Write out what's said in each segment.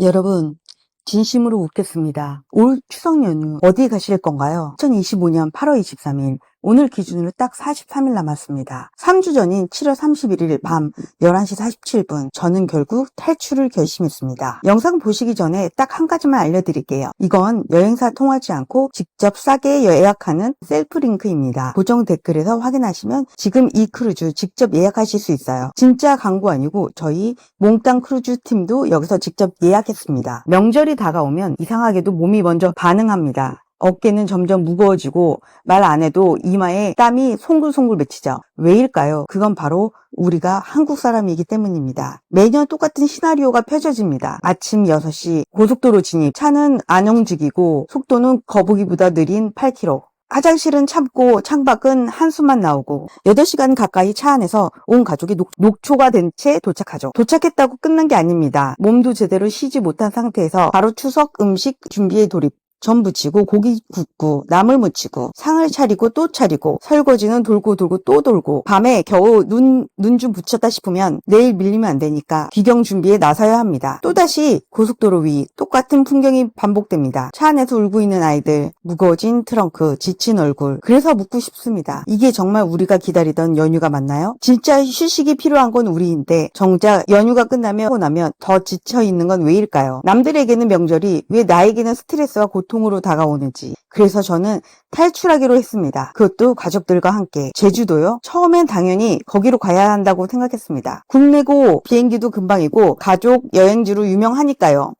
여러분, 진심으로 묻겠습니다. 올 추석 연휴 어디 가실 건가요? 2025년 8월 23일, 오늘 기준으로 딱 43일 남았습니다. 3주 전인 7월 31일 밤 11시 47분, 저는 결국 탈출을 결심했습니다. 영상 보시기 전에 딱 한 가지만 알려드릴게요. 이건 여행사 통하지 않고 직접 싸게 예약하는 셀프 링크입니다. 고정 댓글에서 확인하시면 지금 이 크루즈 직접 예약하실 수 있어요. 진짜 광고 아니고 저희 몽땅 크루즈 팀도 여기서 직접 예약했습니다. 명절이 다가오면 이상하게도 몸이 먼저 반응합니다. 어깨는 점점 무거워지고 말 안 해도 이마에 땀이 송글송글 맺히죠. 왜일까요? 그건 바로 우리가 한국 사람이기 때문입니다. 매년 똑같은 시나리오가 펼쳐집니다. 아침 6시 고속도로 진입. 차는 안 움직이고 속도는 거북이보다 느린 8km. 화장실은 참고 창밖은 한숨만 나오고 8시간 가까이 차 안에서 온 가족이 녹, 녹초가 된 채 도착하죠. 도착했다고 끝난 게 아닙니다. 몸도 제대로 쉬지 못한 상태에서 바로 추석 음식 준비에 돌입. 전 부치고 고기 굽고 나물 무치고 상을 차리고 또 차리고 설거지는 돌고 돌고 또 돌고 밤에 겨우 눈 눈 좀 붙였다 싶으면 내일 밀리면 안 되니까 귀경 준비에 나서야 합니다. 또다시 고속도로 위 똑같은 풍경이 반복됩니다. 차 안에서 울고 있는 아이들 무거워진 트렁크 지친 얼굴 그래서 묻고 싶습니다. 이게 정말 우리가 기다리던 연휴가 맞나요? 진짜 휴식이 필요한 건 우리인데 정작 연휴가 끝나면 하고 나면 더 지쳐 있는 건 왜일까요? 남들에게는 명절이 왜 나에게는 스트레스와 고 통으로 다가오는지 그래서 저는 탈출하기로 했습니다. 그것도 가족들과 함께. 제주도요? 처음엔 당연히 거기로 가야 한다고 생각했습니다. 국내고 비행기도 금방이고 가족 여행지로 유명하니까요.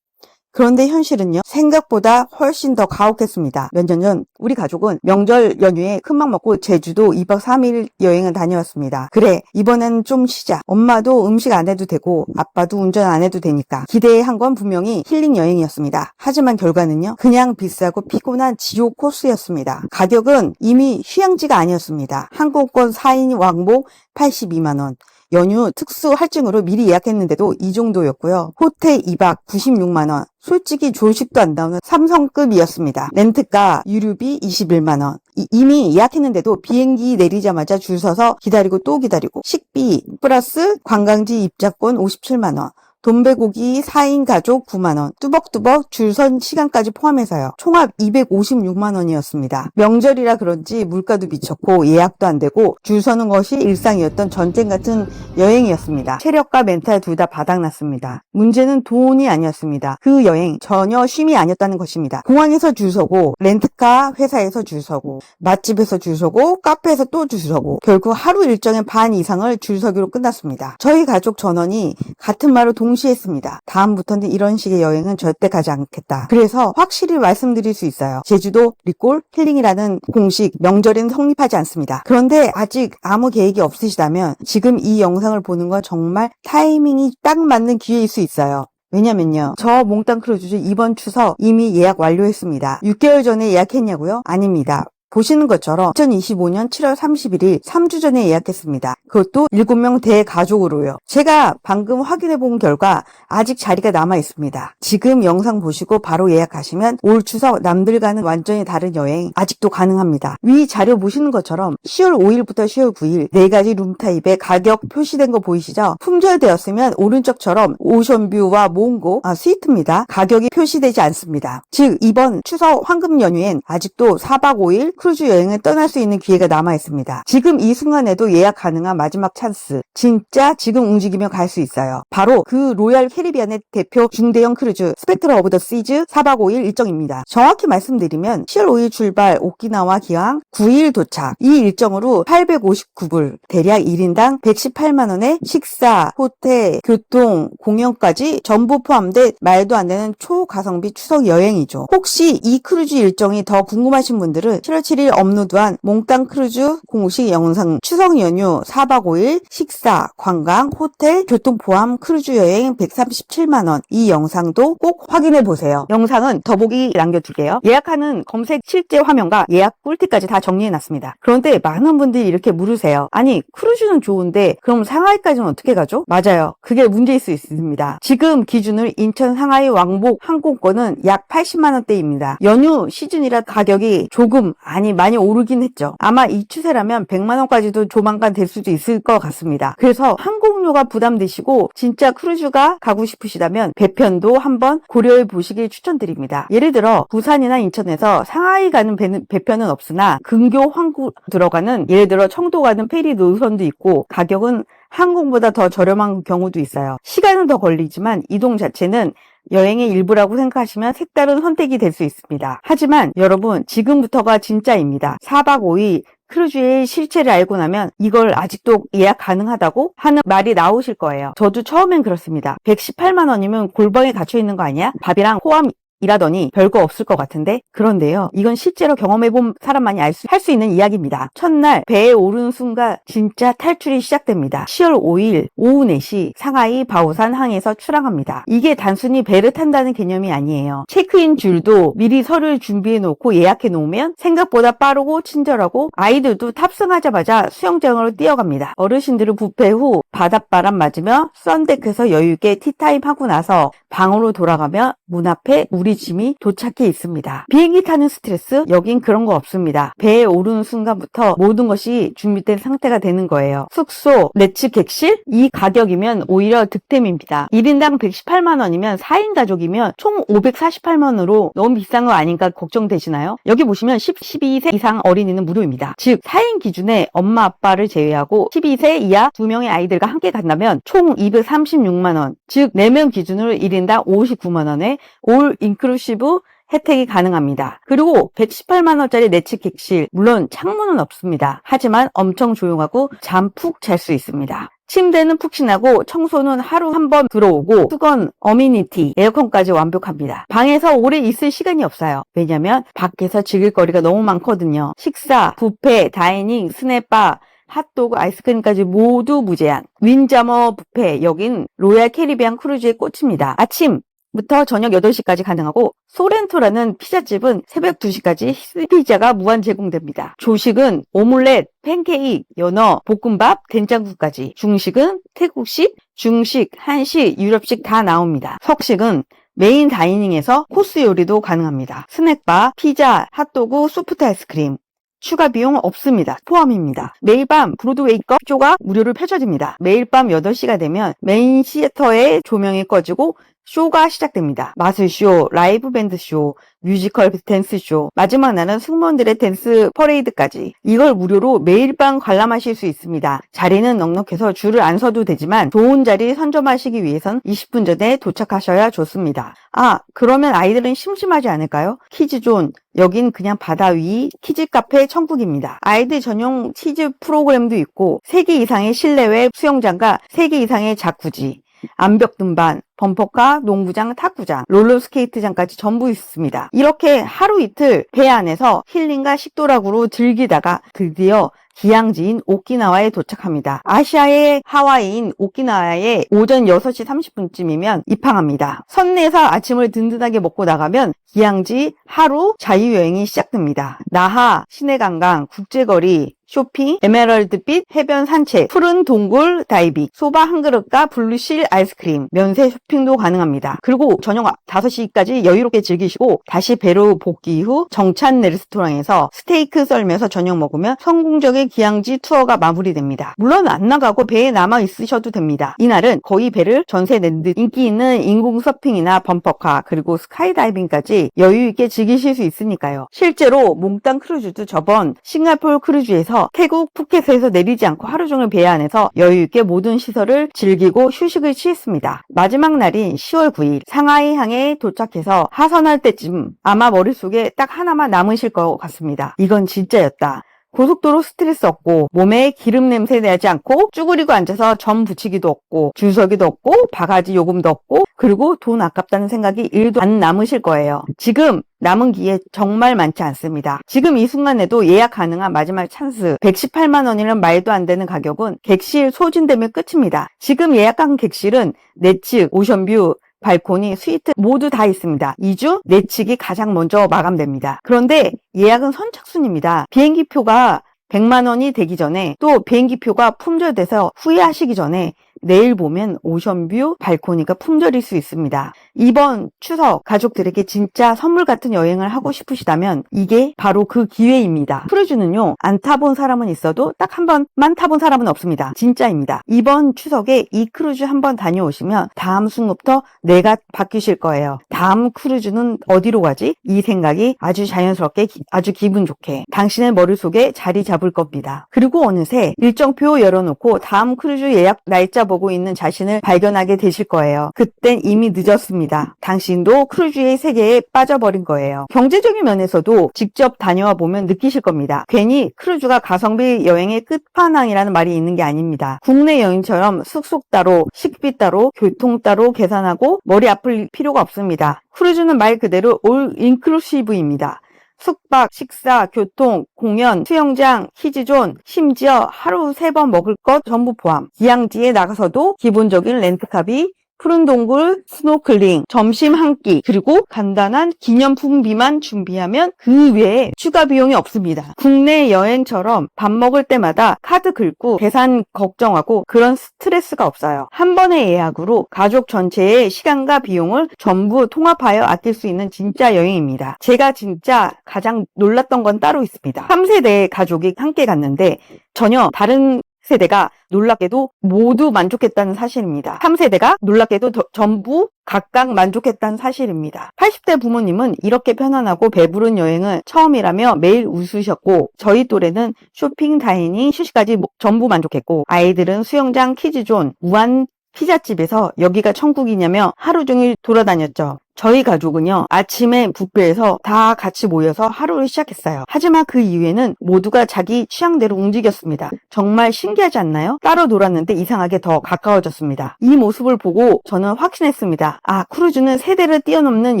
그런데 현실은요, 생각보다 훨씬 더 가혹했습니다. 몇 년 전, 우리 가족은 명절 연휴에 큰맘 먹고 제주도 2박 3일 여행을 다녀왔습니다. 그래, 이번엔 좀 쉬자. 엄마도 음식 안 해도 되고, 아빠도 운전 안 해도 되니까. 기대한 건 분명히 힐링 여행이었습니다. 하지만 결과는요, 그냥 비싸고 피곤한 지옥 코스였습니다. 가격은 이미 휴양지가 아니었습니다. 항공권 4인 왕복 82만원. 연휴 특수 할증으로 미리 예약했는데도 이 정도였고요. 호텔 2박 96만원. 솔직히 조식도 안 나오는 삼성급이었습니다. 렌트카 유류비 21만원. 이미 예약했는데도 비행기 내리자마자 줄 서서 기다리고 또 기다리고 식비 플러스 관광지 입장권 57만원. 돈베고기 4인 가족 9만원, 뚜벅뚜벅 줄선 시간까지 포함해서요. 총합 250만원이었습니다. 명절이라 그런지 물가도 미쳤고 예약도 안 되고 줄 서는 것이 일상이었던 전쟁 같은 여행이었습니다. 체력과 멘탈 둘 다 바닥났습니다. 문제는 돈이 아니었습니다. 그 여행 전혀 쉼이 아니었다는 것입니다. 공항에서 줄 서고 렌트카 회사에서 줄 서고 맛집에서 줄 서고 카페에서 또 줄 서고 결국 하루 일정의 반 이상을 줄 서기로 끝났습니다. 저희 가족 전원이 같은 말을 동 시에 했습니다. 다음부터는 이런 식의 여행은 절대 가지 않겠다. 그래서 확실히 말씀드릴 수 있어요. 제주도 리콜 힐링이라는 공식 명절에는 성립하지 않습니다. 그런데 아직 아무 계획이 없으시다면 지금 이 영상을 보는 건 정말 타이밍이 딱 맞는 기회일 수 있어요. 왜냐면요. 저 몽땅 크루즈 이번 추석 이미 예약 완료했습니다. 6개월 전에 예약했냐고요? 아닙니다. 보시는 것처럼 2025년 7월 31일 3주 전에 예약했습니다. 그것도 7명 대가족으로요. 제가 방금 확인해 본 결과 아직 자리가 남아 있습니다. 지금 영상 보시고 바로 예약하시면 올 추석 남들과는 완전히 다른 여행 아직도 가능합니다. 위 자료 보시는 것처럼 10월 5일부터 10월 9일 네 가지 룸 타입의 가격 표시된 거 보이시죠? 품절되었으면 오른쪽처럼 오션뷰와 몽고 아, 스위트입니다. 가격이 표시되지 않습니다. 즉 이번 추석 황금 연휴엔 아직도 4박 5일 크루즈 여행을 떠날 수 있는 기회가 남아 있습니다. 지금 이 순간에도 예약 가능한 마지막 찬스. 진짜 지금 움직이면 갈 수 있어요. 바로 그 로얄 캐리비안의 대표 중대형 크루즈 스펙트러 오브 더 시즈 4박 5일 일정입니다. 정확히 말씀드리면 10월 5일 출발 오키나와 기항 9일 도착 이 일정으로 859불 대략 1인당 118만 원의 식사, 호텔, 교통, 공연까지 전부 포함된 말도 안 되는 초가성비 추석 여행이죠. 혹시 이 크루즈 일정이 더 궁금하신 분들은 7월 7일 업로드한 몽땅 크루즈 공식 영상 추석 연휴 4박 5일 식사, 관광, 호텔, 교통 포함 크루즈 여행 137만원 이 영상도 꼭 확인해 보세요. 영상은 더보기 남겨둘게요. 예약하는 검색 실제 화면과 예약 꿀팁까지 다 정리해 놨습니다. 그런데 많은 분들이 이렇게 물으세요. 아니 크루즈는 좋은데 그럼 상하이까지는 어떻게 가죠? 맞아요. 그게 문제일 수 있습니다. 지금 기준으로 인천 상하이 왕복 항공권은 약 80만원대입니다. 연휴 시즌이라 가격이 조금 안 많이 많이 오르긴 했죠. 아마 이 추세라면 100만 원까지도 조만간 될 수도 있을 것 같습니다. 그래서 항공료가 부담되시고 진짜 크루즈가 가고 싶으시다면 배편도 한번 고려해 보시길 추천드립니다. 예를 들어 부산이나 인천에서 상하이 가는 배는, 배편은 없으나 근교 황구 들어가는 예를 들어 청도 가는 페리 노선도 있고 가격은 항공보다 더 저렴한 경우도 있어요. 시간은 더 걸리지만 이동 자체는 여행의 일부라고 생각하시면 색다른 선택이 될 수 있습니다. 하지만 여러분 지금부터가 진짜입니다. 4박 5일 크루즈의 실체를 알고 나면 이걸 아직도 예약 가능하다고 하는 말이 나오실 거예요. 저도 처음엔 그렇습니다. 118만 원이면 골방에 갇혀 있는 거 아니야? 밥이랑 포함 이라더니 별거 없을 것 같은데? 그런데요 이건 실제로 경험해본 사람만이 알 수 할 수 있는 이야기입니다. 첫날 배에 오르는 순간 진짜 탈출이 시작됩니다. 10월 5일 오후 4시 상하이 바오산 항에서 출항합니다. 이게 단순히 배를 탄다는 개념이 아니에요. 체크인 줄도 미리 서류를 준비해 놓고 예약해 놓으면 생각보다 빠르고 친절하고 아이들도 탑승하자마자 수영장으로 뛰어갑니다. 어르신들은 부페 후 바닷바람 맞으며 썬데크에서 여유있게 티타임 하고 나서 방으로 돌아가며 문 앞에 우리 짐이 도착해 있습니다. 비행기 타는 스트레스? 여긴 그런 거 없습니다. 배에 오르는 순간부터 모든 것이 준비된 상태가 되는 거예요. 숙소, 내츠 객실? 이 가격이면 오히려 득템입니다. 1인당 118만 원이면 4인 가족이면 총 548만원으로 너무 비싼 거 아닌가 걱정되시나요? 여기 보시면 10, 12세 이상 어린이는 무료입니다. 즉 4인 기준에 엄마 아빠를 제외하고 12세 이하 2명의 아이들과 함께 간다면 총 236만원 즉 4명 기준으로 1인당 59만원에 올 인 클루시브 혜택이 가능합니다. 그리고 118만원짜리 내측 객실, 물론 창문은 없습니다. 하지만 엄청 조용하고 잠 푹 잘 수 있습니다. 침대는 푹신하고 청소는 하루 한 번 들어오고 수건, 어미니티, 에어컨까지 완벽합니다. 방에서 오래 있을 시간이 없어요. 왜냐면 밖에서 즐길 거리가 너무 많거든요. 식사, 뷔페, 다이닝, 스낵바, 핫도그, 아이스크림까지 모두 무제한. 윈자머 뷔페, 여긴 로얄 캐리비안 크루즈의 꽃입니다. 아침, 부터 저녁 8시까지 가능하고 소렌토라는 피자집은 새벽 2시까지 피자가 무한 제공됩니다. 조식은 오믈렛, 팬케이크, 연어, 볶음밥, 된장국까지. 중식은 태국식, 중식, 한식, 유럽식 다 나옵니다. 석식은 메인 다이닝에서 코스 요리도 가능합니다. 스낵바, 피자, 핫도그, 소프트 아이스크림, 추가 비용 없습니다. 포함입니다. 매일 밤 브로드웨이 거 쇼가 무료로 펼쳐집니다. 매일 밤 8시가 되면 메인 시애터의 조명이 꺼지고 쇼가 시작됩니다. 마술쇼, 라이브 밴드쇼, 뮤지컬 댄스쇼, 마지막 날은 승무원들의 댄스 퍼레이드까지 이걸 무료로 매일 밤 관람하실 수 있습니다. 자리는 넉넉해서 줄을 안 서도 되지만 좋은 자리 선점하시기 위해선 20분 전에 도착하셔야 좋습니다. 아, 그러면 아이들은 심심하지 않을까요? 키즈존, 여긴 그냥 바다 위 키즈 카페 천국입니다. 아이들 전용 키즈 프로그램도 있고 3개 이상의 실내외 수영장과 3개 이상의 자쿠지, 암벽 등반, 범퍼카, 농구장, 탁구장, 롤러스케이트장까지 전부 있습니다. 이렇게 하루 이틀 배 안에서 힐링과 식도락으로 즐기다가 드디어 기항지인 오키나와에 도착합니다. 아시아의 하와이인 오키나와에 오전 6시 30분쯤이면 입항합니다. 선내에서 아침을 든든하게 먹고 나가면 기항지 하루 자유여행이 시작됩니다. 나하, 시내관광, 국제거리, 쇼핑, 에메랄드빛 해변 산책, 푸른 동굴 다이빙, 소바 한 그릇과 블루실 아이스크림, 면세 쇼핑도 가능합니다. 그리고 저녁 5시까지 여유롭게 즐기시고 다시 배로 복귀 후 정찬 레스토랑에서 스테이크 썰면서 저녁 먹으면 성공적인 기항지 투어가 마무리됩니다. 물론 안 나가고 배에 남아 있으셔도 됩니다. 이날은 거의 배를 전세 낸 듯 인기 있는 인공 서핑이나 범퍼카 그리고 스카이다이빙까지 여유 있게 즐기실 수 있으니까요. 실제로 몽땅 크루즈도 저번 싱가포르 크루즈에서 태국 푸켓에서 내리지 않고 하루 종일 배 안에서 여유 있게 모든 시설을 즐기고 휴식을 취했습니다. 마지막 날인 10월 9일 상하이 항에 도착해서 하선할 때쯤 아마 머릿속에 딱 하나만 남으실 것 같습니다. 이건 진짜였다. 고속도로 스트레스 없고 몸에 기름 냄새 나지 않고 쭈그리고 앉아서 점 붙이기도 없고 줄서기도 없고 바가지 요금도 없고 그리고 돈 아깝다는 생각이 1도 안 남으실 거예요. 지금 남은 기회 정말 많지 않습니다. 지금 이 순간에도 예약 가능한 마지막 찬스 118만 원이라는 말도 안 되는 가격은 객실 소진되면 끝입니다. 지금 예약한 객실은 내측 오션뷰 발코니, 스위트 모두 다 있습니다. 2주 내측이 가장 먼저 마감됩니다. 그런데 예약은 선착순입니다. 비행기표가 100만 원이 되기 전에 또 비행기표가 품절돼서 후회하시기 전에 내일 보면 오션뷰 발코니가 품절일 수 있습니다. 이번 추석 가족들에게 진짜 선물 같은 여행을 하고 싶으시다면 이게 바로 그 기회입니다. 크루즈는요, 안 타본 사람은 있어도 딱 한 번만 타본 사람은 없습니다. 진짜입니다. 이번 추석에 이 크루즈 한 번 다녀오시면 다음 순간부터 내가 바뀌실 거예요. 다음 크루즈는 어디로 가지? 이 생각이 아주 자연스럽게 기- 아주 기분 좋게 당신의 머릿속에 자리 잡을 겁니다. 그리고 어느새 일정표 열어놓고 다음 크루즈 예약 날짜 보고 있는 자신을 발견하게 되실 거예요. 그땐 이미 늦었습니다. 당신도 크루즈의 세계에 빠져버린 거예요. 경제적인 면에서도 직접 다녀와 보면 느끼실 겁니다. 괜히 크루즈가 가성비 여행의 끝판왕이라는 말이 있는 게 아닙니다. 국내 여행처럼 숙소 따로, 식비 따로, 교통 따로 계산하고 머리 아플 필요가 없습니다. 크루즈는 말 그대로 올 인클루시브입니다. 숙박, 식사, 교통, 공연, 수영장, 키즈존, 심지어 하루 세 번 먹을 것 전부 포함. 기항지에 나가서도 기본적인 렌트카비, 푸른 동굴, 스노클링, 점심 한 끼, 그리고 간단한 기념품비만 준비하면 그 외에 추가 비용이 없습니다. 국내 여행처럼 밥 먹을 때마다 카드 긁고 계산 걱정하고 그런 스트레스가 없어요. 한 번의 예약으로 가족 전체의 시간과 비용을 전부 통합하여 아낄 수 있는 진짜 여행입니다. 제가 진짜 가장 놀랐던 건 따로 있습니다. 3세대 가족이 함께 갔는데 전혀 다른 세대가 놀랍게도 모두 만족했다는 사실입니다. 3세대가 놀랍게도 더- 전부 각각 만족했다는 사실입니다. 80대 부모님은 이렇게 편안하고 배부른 여행을 처음이라며 매일 웃으셨고 저희 또래는 쇼핑, 다이닝, 휴식까지 모- 전부 만족했고 아이들은 수영장, 키즈존, 무한 피자집에서 여기가 천국이냐며 하루 종일 돌아다녔죠. 저희 가족은요, 아침에 뷔페에서 다 같이 모여서 하루를 시작했어요. 하지만 그 이후에는 모두가 자기 취향대로 움직였습니다. 정말 신기하지 않나요? 따로 놀았는데 이상하게 더 가까워졌습니다. 이 모습을 보고 저는 확신했습니다. 아, 크루즈는 세대를 뛰어넘는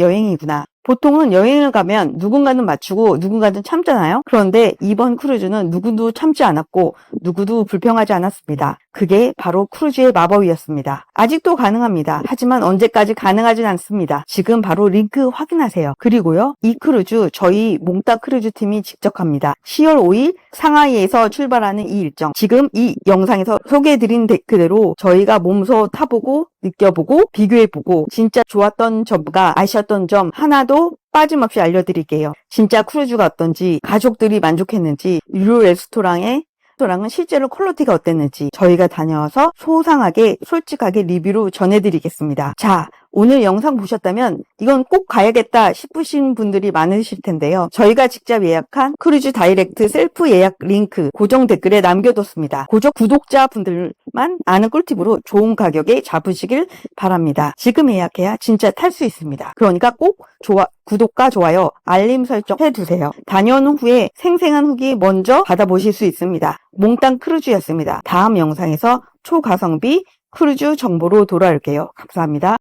여행이구나. 보통은 여행을 가면 누군가는 맞추고 누군가는 참잖아요. 그런데 이번 크루즈는 누구도 참지 않았고 누구도 불평하지 않았습니다. 그게 바로 크루즈의 마법이었습니다. 아직도 가능합니다. 하지만 언제까지 가능하진 않습니다. 지금 바로 링크 확인하세요. 그리고요, 이 크루즈 저희 몽따 크루즈 팀이 직접 합니다. 10월 5일 상하이에서 출발하는 이 일정. 지금 이 영상에서 소개해드린 데- 그대로 저희가 몸소 타보고 느껴보고 비교해보고 진짜 좋았던 점과 아쉬웠던 점 하나도 빠짐없이 알려드릴게요. 진짜 크루즈가 어떤지 가족들이 만족했는지 유료 레스토랑에 레스토랑은 실제로 퀄리티가 어땠는지 저희가 다녀와서 소상하게 솔직하게 리뷰로 전해드리겠습니다. 자, 오늘 영상 보셨다면 이건 꼭 가야겠다 싶으신 분들이 많으실 텐데요. 저희가 직접 예약한 크루즈 다이렉트 셀프 예약 링크 고정 댓글에 남겨뒀습니다. 고정 구독자분들만 아는 꿀팁으로 좋은 가격에 잡으시길 바랍니다. 지금 예약해야 진짜 탈 수 있습니다. 그러니까 꼭 좋아, 구독과 좋아요, 알림 설정 해두세요. 다녀온 후에 생생한 후기 먼저 받아보실 수 있습니다. 몽땅 크루즈였습니다. 다음 영상에서 초가성비 크루즈 정보로 돌아올게요. 감사합니다.